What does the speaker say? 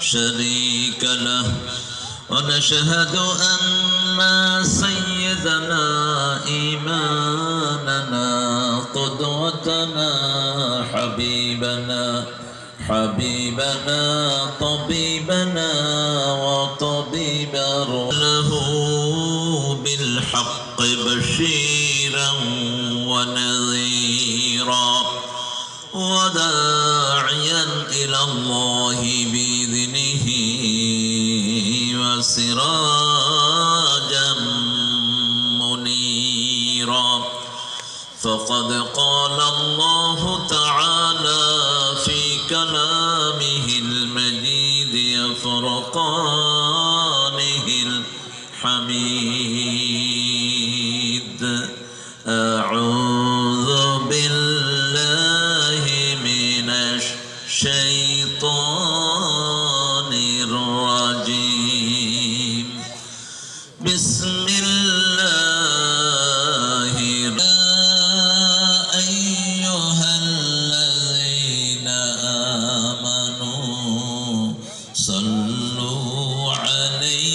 شريك له. ونشهد أن سيدنا إيماننا قدوتنا حبيبنا حبيبنا طبيبنا وطبيب له بالحق بشيرا ونذيرا وداعيا إلى الله بإذنه وسراجا منيرا. فقد قال الله تعالى في كلامه المجيد فرقانه الحميد. أعوذ بالله من الشيطان بسم الله يا أيها الذين آمنوا صلوا عليه